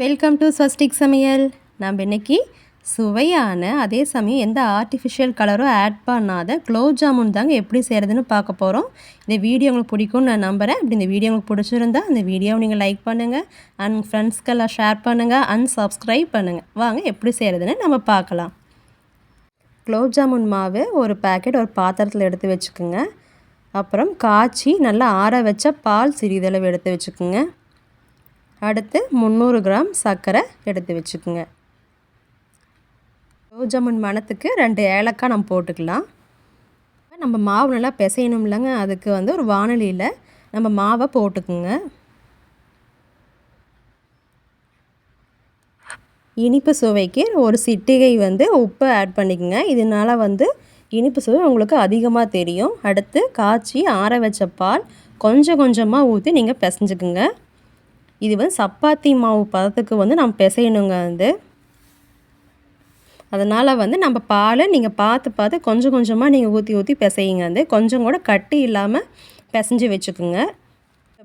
Welcome to swastik சமையல் நம்ம இன்னைக்கு சுவையான அதே சமயம் எந்த ஆர்டிஃபிஷியல் கலரும் ஆட் பண்ணாத குலோப் ஜாமுன் தாங்க எப்படி செய்கிறதுன்னு பார்க்க போகிறோம் இந்த வீடியோ உங்களுக்கு பிடிக்கும்னு நான் நம்புகிறேன் அப்படி இந்த வீடியோ உங்களுக்கு பிடிச்சிருந்தா அந்த வீடியோவை நீங்கள் லைக் பண்ணுங்கள் அண்ட் ஃப்ரெண்ட்ஸ்க்கெல்லாம் ஷேர் பண்ணுங்கள் அண்ட் சப்ஸ்கிரைப் பண்ணுங்கள் வாங்க எப்படி செய்கிறதுன்னு நம்ம பார்க்கலாம். குலோப் ஜாமுன் மாவு ஒரு பேக்கெட் ஒரு பாத்திரத்தில் எடுத்து வச்சுக்கோங்க. அப்புறம் காய்ச்சி நல்லா ஆற வச்ச பால் சிறிதளவு எடுத்து வச்சுக்கோங்க. அடுத்து முந்நூறு கிராம் சர்க்கரை எடுத்து வச்சுக்கோங்க. ரோஜாமுன் மனத்துக்கு ரெண்டு ஏலக்காய் நம்ம போட்டுக்கலாம். நம்ம மாவு நல்லா பிசையணும் இல்லைங்க. அதுக்கு வந்து ஒரு வானொலியில் நம்ம மாவை போட்டுக்குங்க. இனிப்பு சுவைக்கு ஒரு சிட்டிகை வந்து உப்பு ஆட் பண்ணிக்கோங்க. இதனால் வந்து இனிப்பு சுவை உங்களுக்கு அதிகமாக தெரியும். அடுத்து காய்ச்சி ஆற வச்ச பால் கொஞ்சம் கொஞ்சமாக ஊற்றி நீங்கள் பிசைஞ்சுக்குங்க. இது வந்து சப்பாத்தி மாவு பதத்துக்கு வந்து நம்ம பிசையணுங்க வந்து. அதனால் வந்து நம்ம பாலை நீங்கள் பார்த்து பார்த்து கொஞ்சம் கொஞ்சமாக நீங்கள் ஊற்றி ஊற்றி பிசையுங்க வந்து. கொஞ்சம் கூட கட்டி இல்லாமல் பிசைஞ்சு வச்சுக்கோங்க.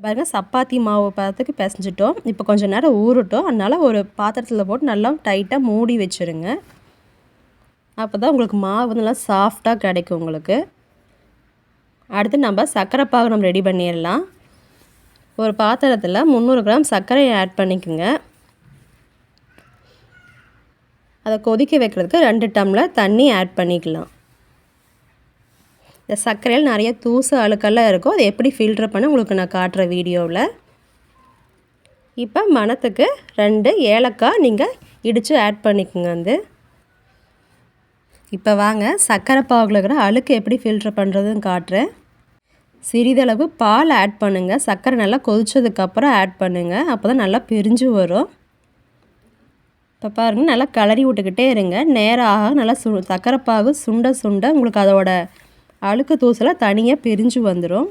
பாருங்கள் சப்பாத்தி மாவு பதத்துக்கு பிசைஞ்சிட்டோம். இப்போ கொஞ்சம் நேரம் ஊறட்டும். அதனால் ஒரு பாத்திரத்தில் போட்டு நல்லா டைட்டாக மூடி வச்சுருங்க. அப்போ தான் உங்களுக்கு மாவு நல்லா சாஃப்டாக கிடைக்கும் உங்களுக்கு. அடுத்து நம்ம சர்க்கரை பாகு நம்ம ரெடி பண்ணிடலாம். ஒரு பாத்திரத்தில் முந்நூறு கிராம் சர்க்கரையை ஆட் பண்ணிக்கோங்க. அதை கொதிக்க வைக்கிறதுக்கு ரெண்டு டம்ளர் தண்ணி ஆட் பண்ணிக்கலாம். இந்த சர்க்கரையில் நிறைய தூசு அழுக்கெல்லாம் இருக்கும். அதை எப்படி ஃபில்டர் பண்ண உங்களுக்கு நான் காட்டுற வீடியோவில். இப்போ மணத்துக்கு ரெண்டு ஏலக்காய் நீங்கள் இடித்து ஆட் பண்ணிக்கோங்க வந்து. இப்போ வாங்க சர்க்கரை பாகில் இருக்கிற அழுக்கு எப்படி ஃபில்டர் பண்ணுறதுன்னு காட்டுறேன். சிறிதளவு பால் ஆட் பண்ணுங்கள் சர்க்கரை நல்லா கொதிச்சதுக்கப்புறம் ஆட் பண்ணுங்கள் அப்போ தான் நல்லா பிரிஞ்சு வரும். இப்போ பாருங்கள் நல்லா கிளறி விட்டுக்கிட்டே இருங்க. நேரம் ஆக நல்லா சு சக்கரைப்பாகு சுண்ட சுண்ட உங்களுக்கு அதோட அழுக்கு தூசலாக தனியாக பிரிஞ்சு வந்துடும்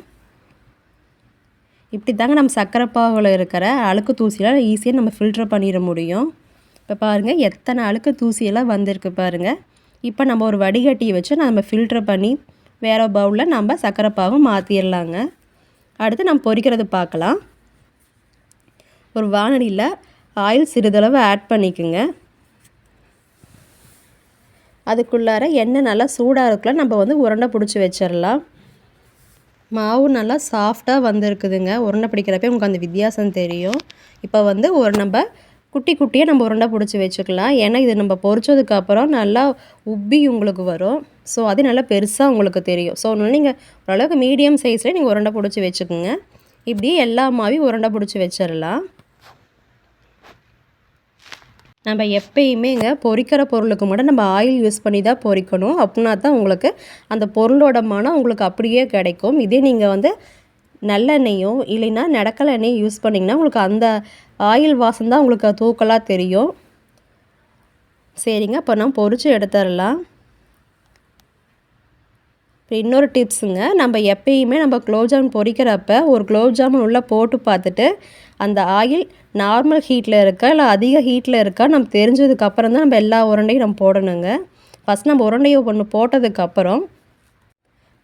இப்படி தாங்க நம்ம சர்க்கரை பாகில் இருக்கிற அழுக்கு தூசியெல்லாம் ஈஸியாக நம்ம ஃபில்டர் பண்ணிட முடியும். இப்போ பாருங்கள் எத்தனை அழுக்கு தூசியெல்லாம் வந்திருக்கு பாருங்கள் இப்போ நம்ம ஒரு வடிகட்டியை வச்சு நம்ம ஃபில்ட்ரு பண்ணி வேறு பவுலில் நம்ம சர்க்கரை மாற்றிடலாங்க அடுத்து நம்ம பொரிக்கிறது பார்க்கலாம். ஒரு வானொலியில் ஆயில் சிறிதளவு ஆட் பண்ணிக்கோங்க. அதுக்குள்ளார எண்ணெய் நல்லா சூடாக இருக்குல்ல நம்ம வந்து உருண்டை பிடிச்சி வச்சிடலாம் மாவு நல்லா சாஃப்டாக வந்திருக்குதுங்க. உருண்டை பிடிக்கிறப்ப உங்களுக்கு அந்த வித்தியாசம் தெரியும். இப்போ வந்து ஒரு நம்ம குட்டி குட்டியாக நம்ம உருண்டை பிடிச்சி வச்சுக்கலாம். ஏன்னா இது நம்ம பொறிச்சதுக்கப்புறம் நல்லா உப்பி உங்களுக்கு வரும். ஸோ அது நல்லா பெருசாக உங்களுக்கு தெரியும். ஸோ அதனால நீங்கள் ஓரளவுக்கு மீடியம் சைஸில் நீங்கள் உருண்டை பிடிச்சி வச்சுக்கோங்க. இப்படி எல்லா மாவையும் உருண்டை பிடிச்சி வச்சிடலாம். நம்ம எப்பயுமேங்க பொறிக்கிற பொருளுக்கு மட்டும் நம்ம ஆயில் யூஸ் பண்ணி தான் பொறிக்கணும். அப்படின்னா தான் உங்களுக்கு அந்த பொருளோட மனம் உங்களுக்கு அப்படியே கிடைக்கும். இதே நீங்கள் வந்து நல்லெண்ணெயோ இல்லைன்னா நடக்கலை எண்ணெயும் யூஸ் பண்ணிங்கன்னா உங்களுக்கு அந்த ஆயில் வாசம் தான் உங்களுக்கு தூக்கலாக தெரியும். சரிங்க அப்போ நான் பொறிச்சு எடுத்துடலாம். இப்போ இன்னொரு டிப்ஸுங்க நம்ம எப்பயுமே நம்ம குலோப் ஜாமுன் பொரிக்கிறப்ப ஒரு குலோப் ஜாமுன் உள்ளே போட்டு பார்த்துட்டு அந்த ஆயில் நார்மல் ஹீட்டில் இருக்கா இல்லை அதிக ஹீட்டில் இருக்கா நம்ம தெரிஞ்சதுக்கப்புறம் தான் நம்ம எல்லா உருண்டையும் நம்ம போடணுங்க. ஃபஸ்ட் நம்ம உருண்டையை ஒன்று போட்டதுக்கப்புறம்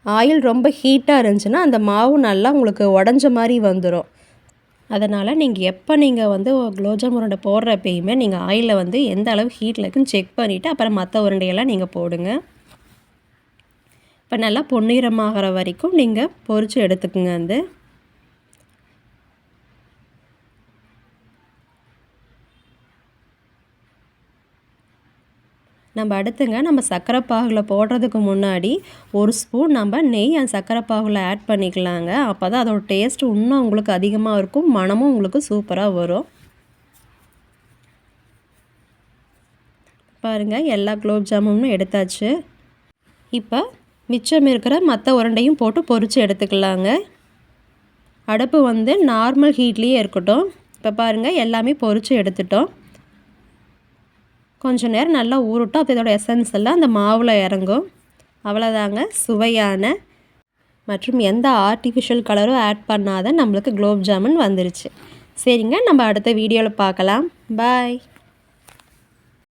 ஆயில் ரொம்ப ஹீட்டாக இருந்துச்சுன்னா அந்த மாவு நல்லா உங்களுக்கு உடஞ்ச மாதிரி வந்துடும் அதனால் நீங்கள் எப்போ நீங்கள் வந்து குலோப்ஜாம் உருண்டை போடுறப்பயுமே நீங்கள் ஆயிலில் வந்து எந்த அளவு ஹீட்டில் இருக்குன்னு செக் பண்ணிவிட்டு அப்புறம் மற்ற உருண்டையெல்லாம் நீங்கள் போடுங்க. இப்போ நல்லா பொன்னிறமாகிற வரைக்கும் நீங்கள் பொறிச்சு எடுத்துக்குங்க வந்து நம்ம அடுத்துங்க நம்ம சர்க்கரை பாகில் போடுறதுக்கு முன்னாடி ஒரு ஸ்பூன் நம்ம நெய் அந்த சர்க்கரை பாகில் ஆட் பண்ணிக்கலாங்க. அப்போ தான் அதோட டேஸ்ட் இன்னும் உங்களுக்கு அதிகமாக இருக்கும் மனமும் உங்களுக்கு சூப்பராக வரும். பாருங்கள் எல்லா குலோப் ஜாமுனும் எடுத்தாச்சு. இப்போ மிச்சம் இருக்கிற மற்ற உருண்டையும் போட்டு பொறிச்சு எடுத்துக்கலாங்க. அடுப்பு வந்து நார்மல் ஹீட்லேயே இருக்கட்டும். இப்போ பாருங்கள் எல்லாமே பொறிச்சு எடுத்துட்டோம். கொஞ்சம் நேரம் நல்லா ஊறட்டும். அப்போ இதோட எசன்ஸ் எல்லாம் அந்த மாவில் இறங்கும். அவ்வளோதாங்க சுவையான மற்றும் எந்த ஆர்டிஃபிஷியல் கலரும் ஆட் பண்ணாத நம்மளுக்கு குலோப் ஜாமுன் வந்துருச்சு. சரிங்க நம்ம அடுத்த வீடியோவில் பார்க்கலாம். பாய்